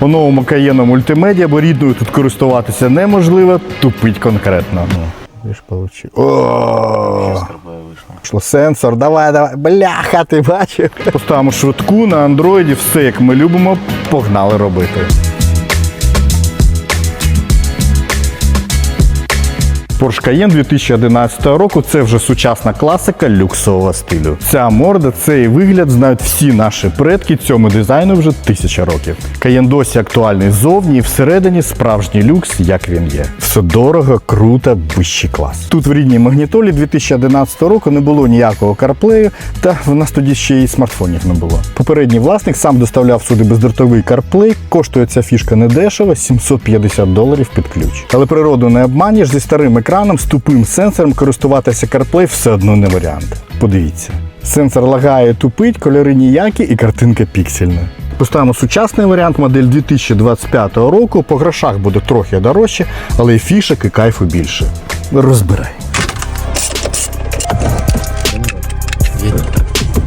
У новому Cayenne мультимедіа, бо рідною тут користуватися неможливо, тупить конкретно. Ну, ж получив. О, Пішло сенсор, давай, давай, бляха, ти бачив. Поставимо швидку на андроїді, все як ми любимо, погнали робити. Porsche Cayenne 2011 року це вже сучасна класика люксового стилю. Ця морда, цей вигляд знають всі наші предки. Цьому дизайну вже тисяча років. Cayenne досі актуальний ззовні і всередині справжній люкс, як він є. Все дорого, круто, вищий клас. Тут в рідній магнітолі 2011 року не було ніякого карплею, та в нас тоді ще й смартфонів не було. Попередній власник сам доставляв сюди бездротовий CarPlay. Коштує ця фішка недешево, 750 доларів під ключ. Але природу не обманєш зі старим екраном, з тупим сенсором користуватися CarPlay все одно не варіант. Подивіться. Сенсор лагає, тупить, кольори ніякі і картинка піксельна. Поставимо сучасний варіант, модель 2025 року. По грошах буде трохи дорожче, але і фішок і кайфу більше. Розбирай.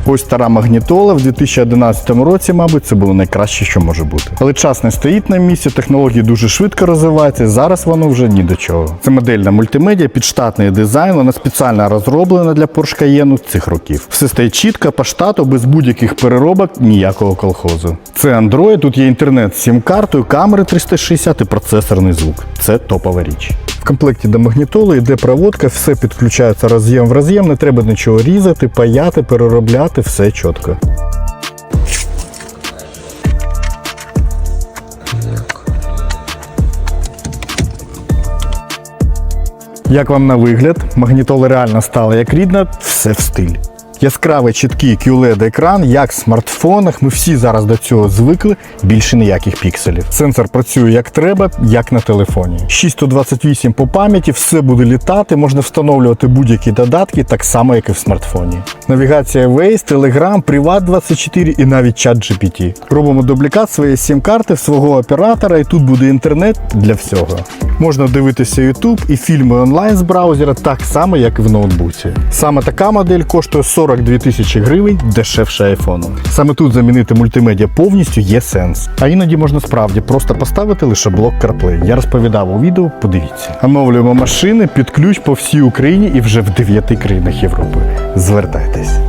Ось стара магнітола в 2011 році, мабуть, це було найкраще, що може бути. Але час не стоїть на місці, технології дуже швидко розвиваються. Зараз воно вже ні до чого. Це модельна мультимедіа, підштатний дизайн, вона спеціально розроблена для Porsche Cayenne цих років. Все стоїть чітко по штату, без будь-яких переробок, ніякого колхозу. Це Android, тут є інтернет з сім-картою, камери 360 і процесорний звук. Це топова річ. В комплекті до магнітоли йде проводка, все підключається роз'єм в роз'єм, не треба нічого різати, паяти, переробляти, все чітко. Як вам на вигляд? Магнітола реально стала як рідна, все в стиль. Яскравий чіткий QLED екран, як в смартфонах. Ми всі зараз до цього звикли, більше ніяких пікселів. Сенсор працює як треба, як на телефоні. 628 по пам'яті, все буде літати, можна встановлювати будь-які додатки, так само, як і в смартфоні. Навігація Waze, Telegram, Privat 24 і навіть чат GPT. Робимо дублікат своєї сім-карти, свого оператора, і тут буде інтернет для всього. Можна дивитися YouTube і фільми онлайн з браузера так само, як і в ноутбуці. Саме така модель коштує 42 тисячі гривень дешевше айфону. Саме тут замінити мультимедіа повністю є сенс. А іноді можна справді просто поставити лише блок CarPlay. Я розповідав у відео, подивіться. Оновлюємо машини під ключ по всій Україні і вже в 9 країнах Європи. Звертайтесь.